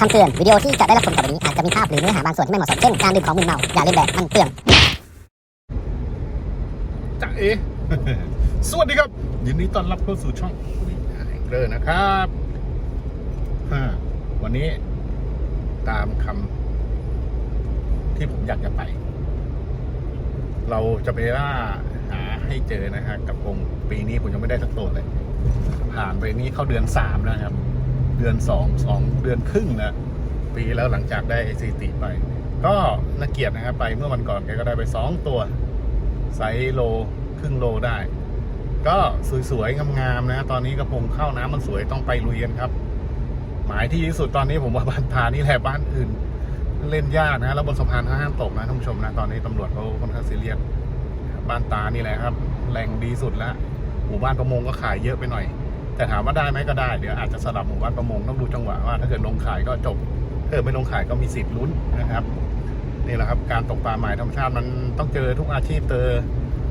คำเตือนวิดีโอที่จะได้รับชมต่อไปนี้อาจจะมีภาพหรือเนื้อหาบางส่วนที่ไม่เหมาะสมเช่นการดื่มของมึนเมาอย่าเลียนแบบมันเปลืองจ๊ะเอ สวัสดีครับยินดีต้อนรับเข้าสู่ช่องคุยหายเกลอนะครับวันนี้ตามคำที่ผมอยากจะไป เราจะไปล่าหาให้เจอนะฮะกับองค์ปีนี้ผมยังไม่ได้สักตัวเลย ผ่านไปนี้เข้าเดือนสามแล้วครับ เดือนสองสองเดือนครึ่งแล้วปีแล้วหลังจากได้สถิติไป ก็นักเกียรตินะครับไปเมื่อวันก่อนแกก็ได้ไปสองตัวไซโลครึ่งโลได้ ก็สวยๆงามๆนะ ตอนนี้กระพงเข้าน้ำมันสวยต้องไปลุยกันครับ หมายที่ที่สุดตอนนี้ผมว่าบ้านทานี่แหละบ้านอื่นเล่นยากนะ แล้วบนสะพานเขาห้ามตกนะท่านผู้ชมนะ ตอนนี้ตำรวจเขาค่อนข้างซีเรียสบ้านตานี่แหละครับแหล่งดีสุดแล้วหมู่บ้านประมงก็ขายเยอะไปหน่อย แต่ถามว่าได้ไหมก็ได้เดี๋ยวอาจจะสลับหมู่บ้านประมงต้องดูจังหวะว่า ถ้าเกิดลงขายก็จบถ้าเกิดไม่ลงขายก็มีสิทธิ์ลุ้นนะครับนี่แหละครับการตกปลาใหม่ธรรมชาติมันต้องเจอทุกอาชีพเจอ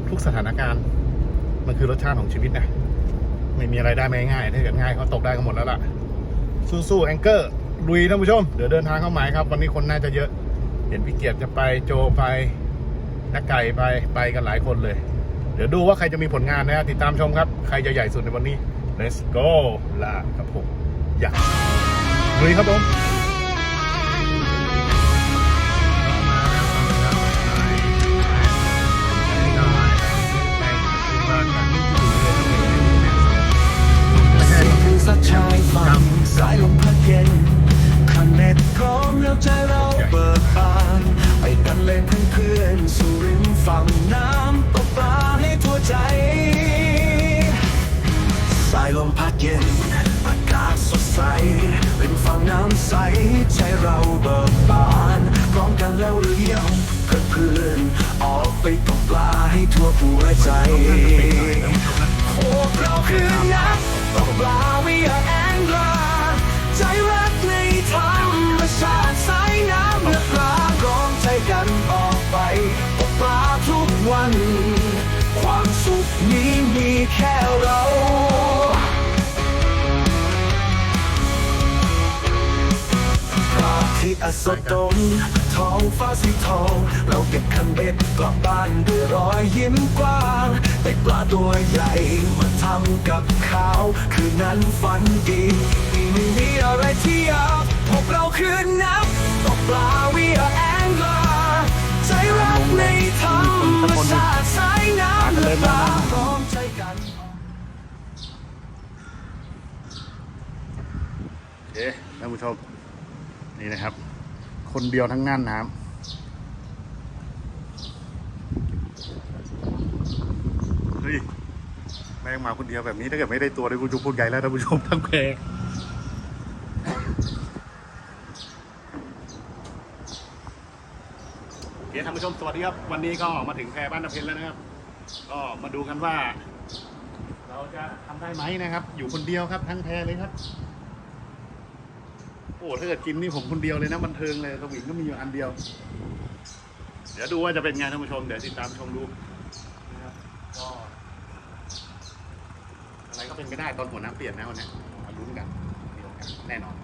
ทุกสถานการณ์ มันคือรสชาติของชีวิตนะไม่มีอะไรได้ไม่ง่ายถ้าเกิดง่ายเขาตกได้กันหมดแล้วล่ะสู้ๆแองเกอร์ลุยท่านผู้ชมเดี๋ยวเดินทางเข้าหมายครับ วันนี้คนน่าจะเยอะ เห็นพี่เกียรติจะไปโจไปนักไก่ไปไปกันหลายคนเลย เดี๋ยวดูว่าใครจะมีผลงานนะติดตามชมครับ ใครจะใหญ่สุดในวันนี้ let's go ลากับผมอยากลุยครับผมคือสักชายฝั่งสายลมพัดเย็นคันเน็ตพร้อมแล้วใจเราเบิกบานไปกันเล่นเพื่อนๆสู่ริมฝั่งน้ำตกปลาให้ทั่วใจ สายลมพัดเย็น อากาศสดใสริมฝั่งน้ำใส ใจเราเบิกบานพร้อมกันแล้วหรือยังเพื่อนออกไปตกปลาให้ทั่วหัวใจพวกเราคือนักตกปลา we are angler ใจรักในธรรมชาติสายน้ำและปลาร้องใจกันออกไปตกปลาทุกวัน ความสุขนี้มีแค่เรา อาทิตย์อัสดงท้องฟ้าสีทอง เราเก็บคันเบ็ดกลับบ้านด้วยรอยยิ้มกว้างแต่ปลาตัวใหญ่มาทำกับข้าว คืนนั้นฝันดีไม่มีอะไรที่ยากพวกเราคือนักตกปลา we are angler ใจรักในธรรมชาติสายน้ำและปลาพร้อมใจกันโอเคท่านผู้ชม นี่นะครับ คนเดียวทั้งน่านน้ำเฮ้ยแม่งมาคนเดียวแบบนี้ถ้าเกิดไม่ได้ตัวเลยกูจะพูดไงแล้วท่านผู้ชมทั้งแพรโอเคท่านผู้ชมสวัสดีครับ วันนี้ก็มาถึงแพรบ้านตะเพนแล้วนะครับ ก็มาดูกันว่า เราจะทำได้ไหมนะครับ อยู่คนเดียวครับทั้งแพรเลยครับ โอ้ถ้าเกิดกินนี่ผมคนเดียวเลยนะบันเทิงเลยสวิงก็มีอยู่อันเดียว เดี๋ยวดูว่าจะเป็นไงท่านผู้ชมเดี๋ยวติดตามชมดูนะครับก็อะไรก็เป็นไปได้ตอนหัวน้ำเปลี่ยนนะวันเนี้ยมาลุ้นกันมีโอกาสแน่นอน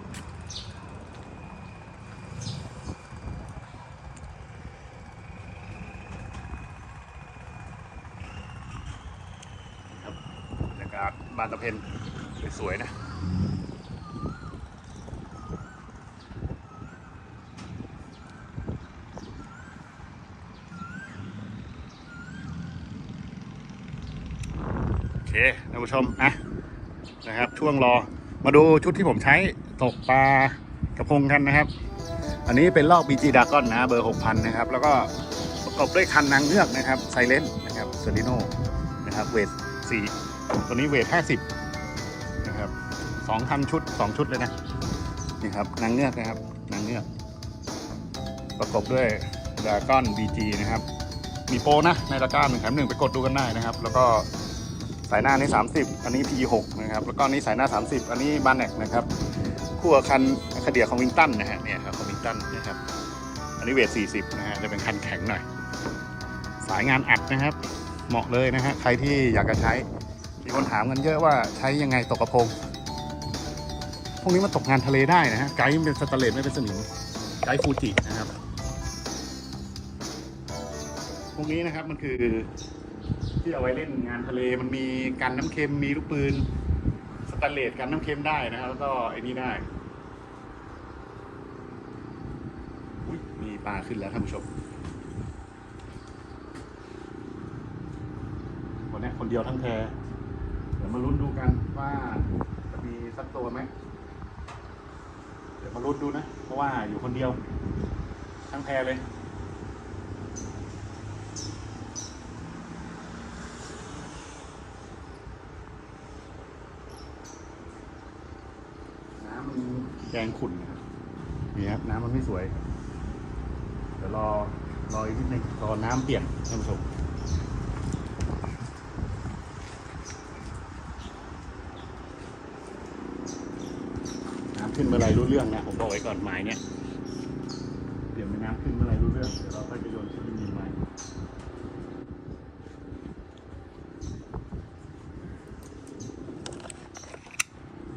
ครับบรรยากาศบานตะเพนสวยๆนะ โอเคท่าน ผู้ชมอะนะครับ ช่วงรอมาดูชุดที่ผมใช้ตกปลากระพงกันนะครับ อันนี้เป็นลอก BG d a g o n นนะเบอร์6,000นนะครับ แล้วก็ประกอบด้วยคันนางเงือกนะครับไซเลนนะครับเซริโนนะครับเวท4ตัวนี้เวท50นะครับสองคันชุด2ชุดเลยนะนี่ครับนางเงือกนะครับนางเงือก ประกอบด้วยดากอน BG นะครับมีโปรนะในตะกร้าหนึ่งแถมหนึ่งไปกดดูกันได้นะครับ แล้วก็ สายหน้านี่ 30 อันนี้ P6 นะครับ แล้วก็นี้สายหน้า 30 อันนี้บานแนกนะครับ คู่กับคันคเดียของวิงตันนะฮะ เนี่ยครับของวิงตันนะครับ อันนี้เวท 40 นะฮะ จะเป็นคันแข็งหน่อย สายงานอัดนะครับ เหมาะเลยนะฮะ ใครที่อยากจะใช้ มีคนถามกันเยอะว่าใช้ยังไงตกกระพง พวกนี้มันตกงานทะเลได้นะฮะ ไกด์เป็นสแตเลสไม่เป็นสนิม ไกด์ฟูจินะครับ พวกนี้นะครับมันคือ ที่เอาไว้เล่นงานทะเลมันมีกันน้ำเค็มมีลูกปืนสแตนเลสกันน้ำเค็มได้นะครับ แล้วก็ไอ้นี่ได้มีปลาขึ้นแล้วท่านผู้ชมคนนี้คนเดียวทั้งแพเดี๋ยวมาลุ้นดูกันว่าจะมีสักตัวไหมเดี๋ยวมาลุ้นดูนะ เพราะว่าอยู่คนเดียว ทั้งแพเลย มันแดงขุ่นนะครับนี่ครับน้ำมันไม่สวย เดี๋ยวรอรออีกนิดนึงรอน้ำเปลี่ยนท่านผู้ชมน้ำขึ้นเมื่อไรรู้เรื่องนะผมบอกไว้ก่อนหมายเนี่ยเดี๋ยวมีน้ำขึ้นเมื่อไรรู้เรื่องเดี๋ยวเราค่อยไปโยนชุดยิงใหม่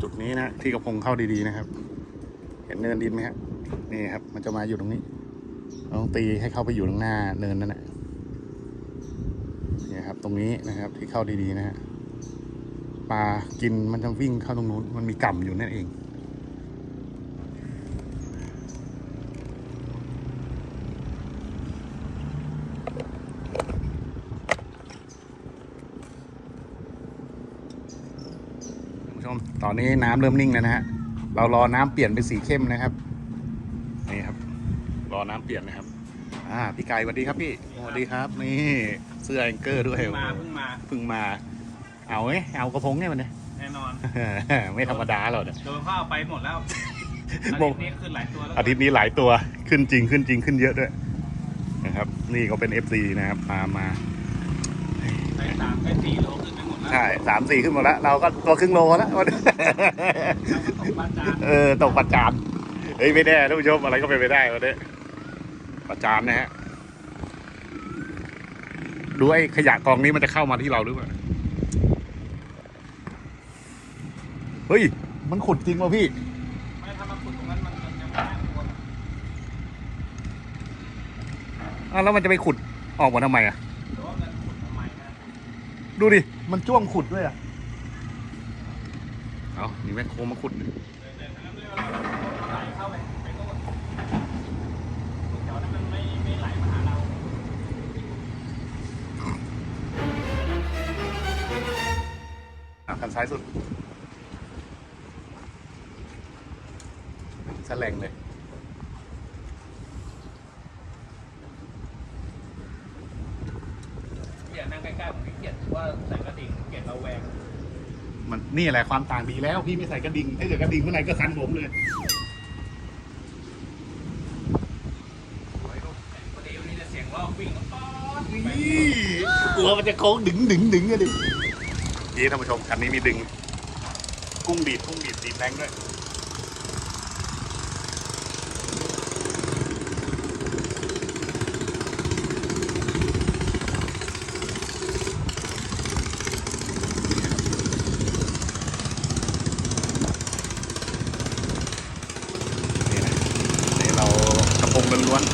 จุดนี้นะ ที่กระพงเข้าดีๆนะครับ เห็นเนินดินไหมครับนี่ครับ มันจะมาอยู่ตรงนี้ต้องตีให้เข้าไปอยู่ตรงหน้าเนินนั่นแหละนี่ครับ ตรงนี้นะครับ ที่เข้าดีๆนะฮะปลากินมันจะวิ่งเข้าตรงนู้นมันมีก่ำอยู่นั่นเอง ท่านผู้ชม ต อนนี้น้ำเริ่มนิ่งแล้วนะฮะ เรารอน้ำเปลี่ยนเป็นสีเข้มนะครับ นี่ครับ รอน้ำเปลี่ยนนะครับ อ่า พี่ไก่สวัสดีครับพี่ สวัสดีครับ นี่เสื้อแองเกอร์ด้วย มาเพิ่งมา เพิ่งมา เอาไงเอากระพงไงมันเนี่ยแน่นอน ไม่ธรรมดาหรอกเนี่ยโดนเข้าเอาไปหมดแล้ว อาบอทิกตย์นี้ขึ้นหลายตัวแล้ว อาทิตย์นี้หลายตัว ขึ้นจริง ขึ้นจริง ขึ้นเยอะด้วย นะครับ นี่ก็เป็น FC นะครับมามาไปสามไปสี่โล ช่สามสี่ขึ้นหมดแล้ว เราก็ตัวครึ่งโลแล้วแล้วก็ตกบ้านจานเออตกประจานเฮ้ยไม่แน่ท่านผู้ชมอะไรก็เป็นไปได้วันนี้ประจานนะฮะดูไอ้ขยะกองนี้มันจะเข้ามาที่เราหรือเปล่าเฮ้ย มันขุดจริงวะพี่ไม่ถ้ามาขุดตรงนั้นมันมันยังไม่น่ากลัวอ้าวแล้วมันจะไปขุดออกมาทำไมอะหรือว่ามันขุดทำไมนะดูดิ มันจ้วงขุดด้วยอะ เอานี่แม่โคมาขุดหนึ่งอะคันซ้ายสุดแสลงเลย เกลียดนั่งใกล้ๆผมเกลียดว่าใส่กระดิ่งเกลียดเราแวง มั นี่แหละความต่างดีแล้ว พี่ไม่ใส่กระดิ่งถ้าเกิดกระดิ่งเมื่อไหร่ก็คันผมเลยพอดีวันนี้จะเสียงรอบวิ่งป๊อดนี่กลัวมันจะโค้งดึงดึงดึงอะดินี่ท่านผู้ชมคันนี้มีดึง กุ้งดีดกุ้งดีดดีแรงด้วยนี่นะนี่เรากระพงล้วนๆ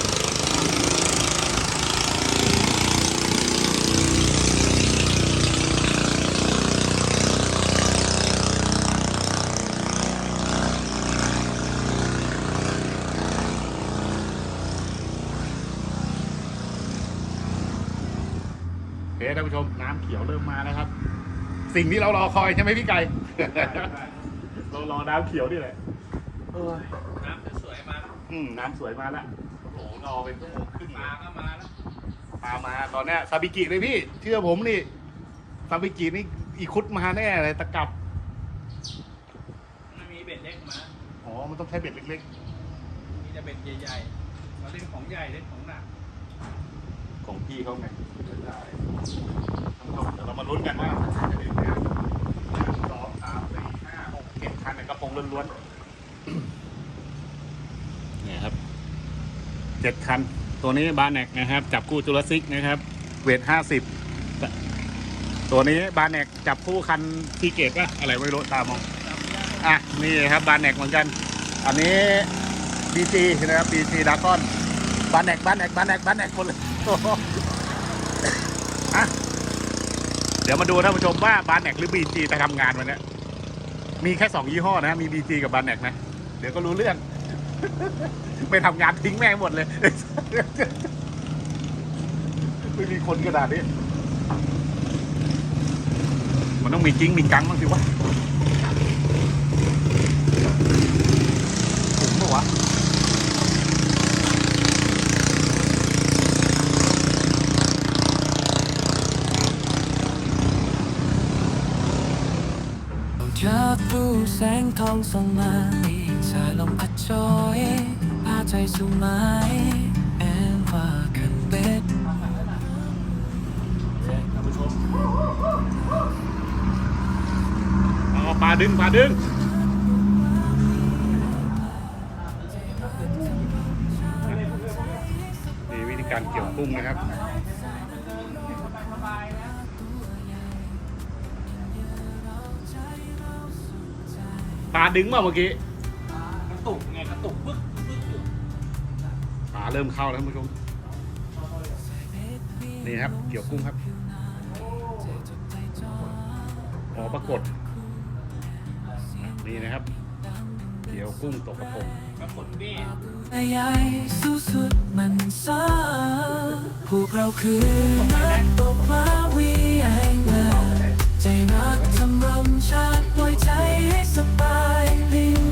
โอเคท่านผู้ชมน้ำเขียวเริ่มมาแล้วครับ สิ่งที่เรารอคอยใช่ไหมพี่ไก่ เรารอน้ำเขียวนี่แหละเอ้ยน้ำจะสวยมาอืมน้ำสวยมาแล้วโอ้โหรอเป็นชั่วโมงครึ่งปลาก็มาแล้วปลามาตอนเนี้ยซาบิกิเลยพี่ เชื่อผมนี่ซาบิกินี่อีคุดมาแน่เลยตะกรับมันมีเบ็ดเล็กมาอ๋อมันต้องใช้เบ็ดเล็กมีแต่เบ็ดใหญ่ๆเราเล่นของใหญ่เล่นของหนักๆของพี่เขาไงได้ท่านผู้ชมเดี๋ยวเรามาลุ้นกันว่า ล้วนๆเนี่ยครับเจ็ดคัน ตัวนี้บาแนกนะครับ จับคู่จุลซิกนะครับ เวทห้าสิบตัวนี้บาแนกจับคู่คันทีเกตก็อะไรไม่รู้ตามองอะนี่ครับบานแนกเหมือนกัน อันนี้ BG นะครับ BG ดากอนบานแนกบานแนกบานแนกบานแนกหมดเลยโอ้โหอะเดี๋ยวมาดูท่านผู้ชมว่าบานแนกหรือ BG จะทำงานวันเนี้ย มีแค่สองยี่ห้อนะ มี BG กับบานแนกนะ เดี๋ยวก็รู้เรื่อง ไปทำงานทิ้งแม่งหมดเลย ไม่มีคนขนาดนี้ มันต้องมีกิ้งมีกังบ้างสิวะถูกปะวะ จากรู้แสงทองส่องมาสายลมพัดจอยพาใจสู่ไม้แอนว่าคันเบ็ดเอาปลาดึงปลาดึงนี่วิธีการเกี่ยวกุ้งนะครับ ดึงมาเมื่อกี้กระตุกไงกระตุกปึ๊กปึ๊กอยู่ปลาเริ่มเข้าแล้วท่านผู้ชม นี่ครับ เกี่ยวกุ้งครับอ๋อปรากฏ นี่นะครับ เกี่ยวกุ้งตกกระพงกระปุกนี่ใหญ่สู้สุดมันซาพวกเราคือนักตกมาวีแองเลอร์ใจรักทำรำชาติปล่อยใจให้สบาย ริ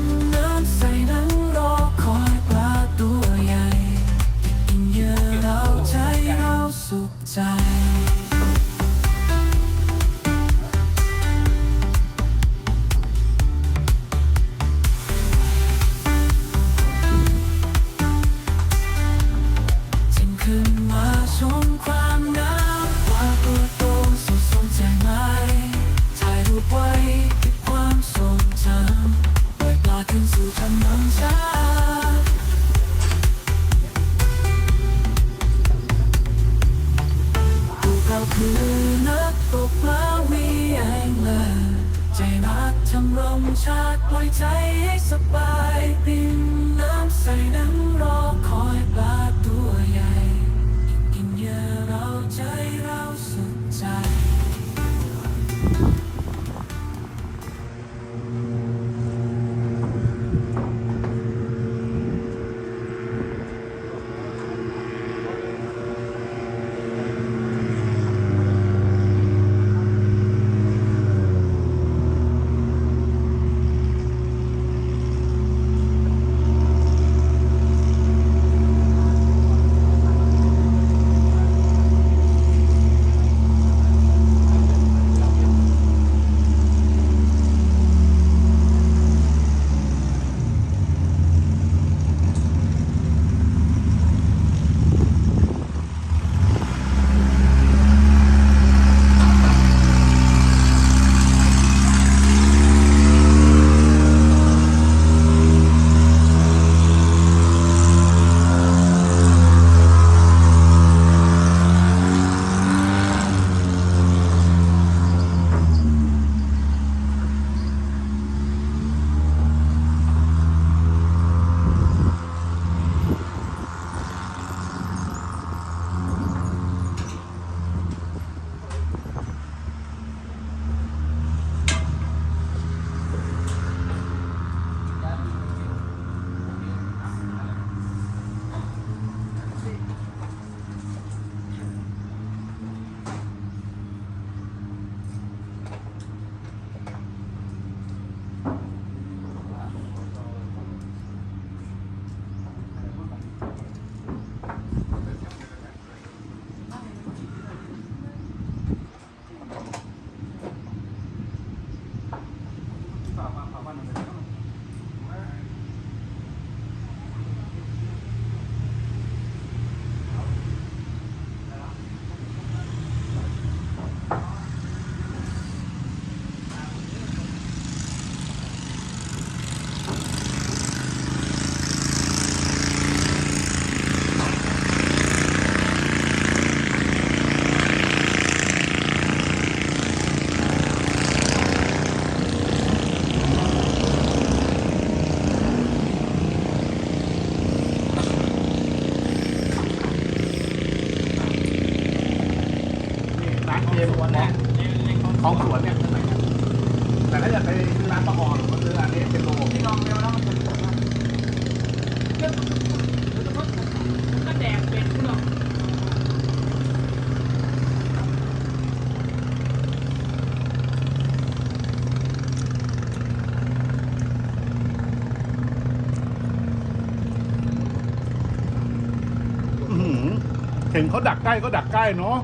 นเขาดักใกล้ก็ดักใกล้เนาะ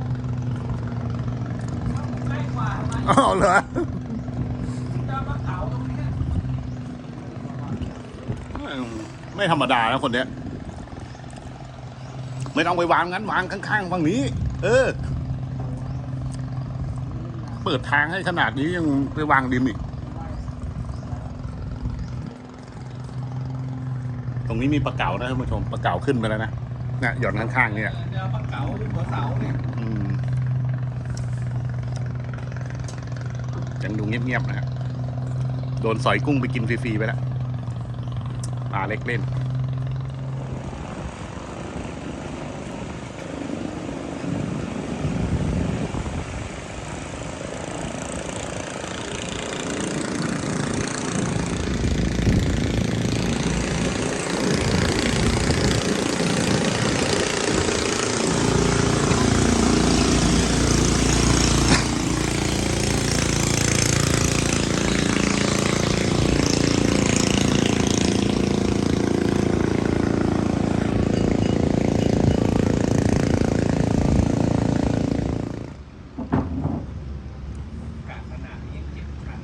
ใกล้กว่าทำไมอ๋อเหรอจะมาเก๋าตรงนี้ไม่ธรรมดานะคนเนี้ย ไม่ต้องไปวางงั้นวางข้างๆฝั่งนี้ เออ เปิดทางให้ขนาดนี้ยังไปวางดิมอีก ตรงนี้มีปลาเก๋านะท่านผู้ชมปลาเก๋าขึ้นไปแล้วนะ นี่ยหย่อนข้างๆเนี่ยเดี๋ยวปลาเก๋าหรือหัวเสาเนี่ยอืมยังดูเงียบๆนะฮะโดนสอยกุ้งไปกินฟรีๆไปแล้วปลาเล็กเล่น กาขนาดนี้เจ็บคัน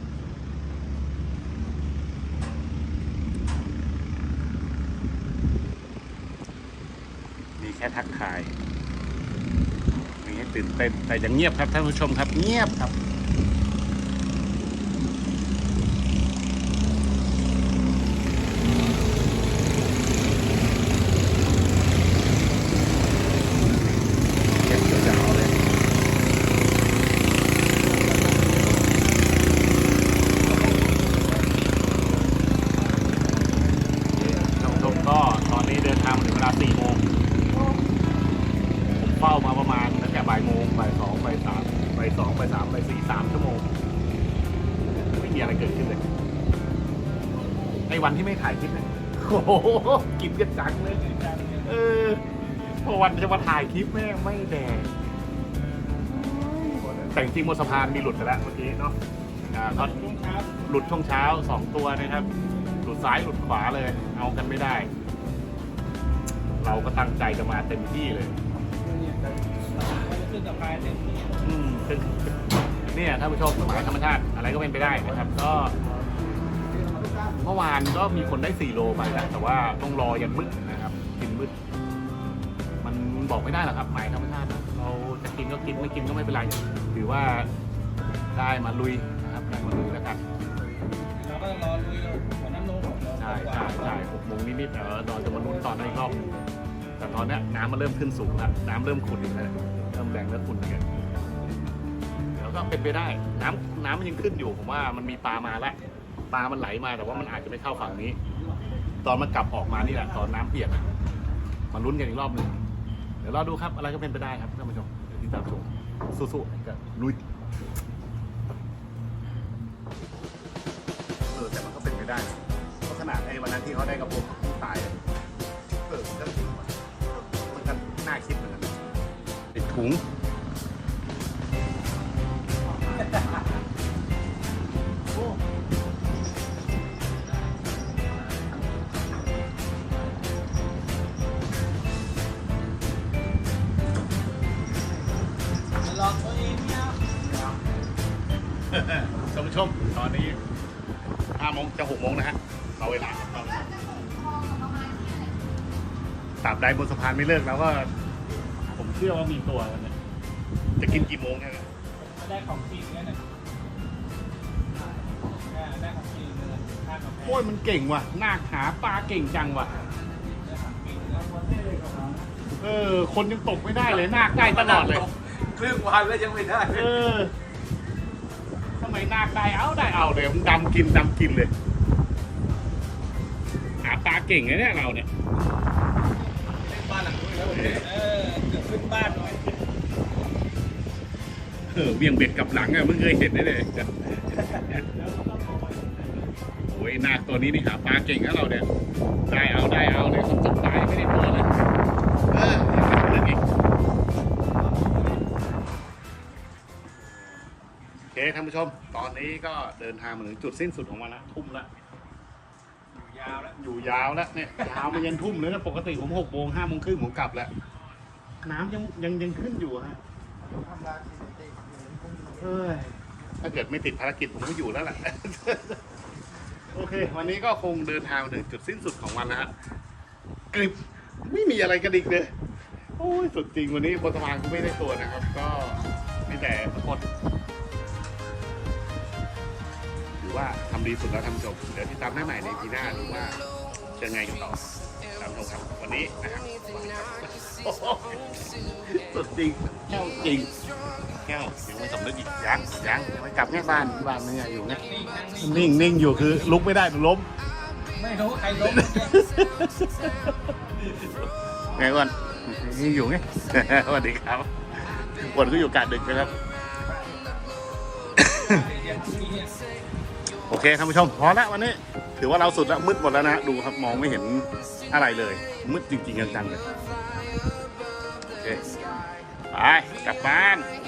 มีแค่ทักทายมีให้ ตื่นเต้นแต่ยังเงียบครับท่านผู้ชมครับเงียบครับ โอ้โหกินกันจังเลย เออพอวันจะมาถ่ายคลิปแม่งไม่แดงแต่จริงๆบนสะพานมีหลุดไปแล้วเมื่อกี้เนาะอ่าก็ช่วงเช้าหลุดช่วงเช้าสองตัวนะครับ หลุดซ้ายหลุดขวาเลย เอากันไม่ได้ เราก็ตั้งใจจะมาเต็มที่เลยเนี่ยจะขึ้นสะพานเต็มที่อืมเป็นเนี่ยท่านผู้ชมสมัยธรรมชาติอะไรก็เป็นไปได้นะครับ ก็ เมื่อวานก็มีคนได้ 4 โลไปแล้วแต่ว่าต้องรอยันมืดนะครับกินมืด มันบอกไม่ได้หรอกครับหมายธรรมชาติเราจะกินก็กินไม่กินก็ไม่เป็นไรถือว่าได้มาลุยนะครับได้มาลุยแล้วกันเราก็รอลุยกว่านั้นโน้ใช่ใช่ใช่หกโมงนิดๆเออเราจะมาลุ้นตอนนั้นอีกรอบหนึ่งแต่ตอนเนี้ยน้ำมันเริ่มขึ้นสูงแล้วน้ำเริ่มขุ่นอีกแล้วเริ่มแรงแล้วขุ่นอีกแล้วแล้วก็เป็นไปได้ น้ำน้ำมันยังขึ้นอยู่ผมว่ามันมีปลามาแล้วป ลามันไหลมาแต่ว่ามันอาจจะไม่เข้าฝั่งนี้ ตอนมันกลับออกมานี่แหละตอนน้ำเปียกอะมาลุ้นกันอีกรอบหนึ่งเดี๋ยวรอดูครับ อะไรก็เป็นไปได้ครับท่านผู้ชมเดี๋ยวติดตามชมสู้ๆกับลุยเออแต่มันก็เป็นไปได้นะเพราะขนาดไอ้วันนั้นที่เขาได้กระปุกตายอะเออมันก็มันก็น่าคิดเหมือนกันติดถุง งจะหกโมงนะฮะเราเวลาครับเราเวลาตราบใดบนสะพานไม่เลิกแล้วก็ ผมเชื่อว่ามีตัวกันเนี่ยจะกินกี่โมงแค่นั้นได้ของจริงแล้วเนี่ยได้ของจริงเลยค่ากาแฟโอ้ยมันเก่งว่ะนาคหาปลาเก่งจังว่ะได้ของจริงแล้ววันนี้เลยของเราเออ คนยังตกไม่ได้เลยนาคได้ตลอดเลย ครึ่งวันแล้วยังไม่ได้ เออทำไมนาคได้เอาได้เอาเดี๋ยวผมดำกินดำกินเลยหา ปลาเก่งนะเนี่ยเราเนี่ยเล่นบ้านหลังนู้นแล้ววันนี้เออเกือบขึ้นบ้านหน่อยเออเวียงเบ็ดกลับหลังอะมึงเคยเห็นได้เลยโอ้ยนาคตัวนี้นี่หาปลาเก่งนะเราเนี่ยได้เอาได้เอาเนี่ยเขาตกตายไม่ได้ตัวเลยเออเรื่องอีกโอเคท่านผู้ชม ตอนนี้ก็เดินทางมาถึงจุดสิ้นสุดของวันละทุ่มละยาวแล้ว อยู่ยาวแล้วเนี่ยยาวมายันทุ่มเลยนะปกติผมหกโมงห้าโมงครึ่งผมกลับแล้วน้ำยังยังยังขึ้นอยู่ฮะเฮ้ยถ้าเกิดไม่ติดภารกิจผมก็อยู่แล้วแหละโอเค วันนี้ก็คงเดินทางมาถึงจุดสิ้นสุดของวันนะฮะกริบไม่มีอะไรกระดิกเลย โอ้ยสุดจริงวันนี้คนสะพานก็ไม่ได้ตัวนะครับ ก็มีแต่สะกด ว่าทำดีสุดแล้วท่านผู้ชมเดี๋ยวติดตามได้ใหม่ในปีหน้าหรือว่าจะไงกันต่อตามชมครับวันนี้นะครับโอ้โหสุดจริงแก้วจริงแก้วยังไม่สำนึกอีกยังยังยังไม่กลับแค่บ้านบ้านเนี่ยอยู่เนี่ยนิ่งนิ่งอยู่คือลุกไม่ได้ล้ม ไม่รู้ใครล้มไงอ้วนยังอยู่ไงสวัสดีครับอ้วนก็อยู่กาดดึกนะครับ โอเคท่านผู้ชมพอและวันนี้ ถือว่าเราสุดแล้วมืดหมดแล้วนะดูครับมองไม่เห็นอะไรเลย มืดจริงๆจังๆเลยโอเคไปกลับบ้าน「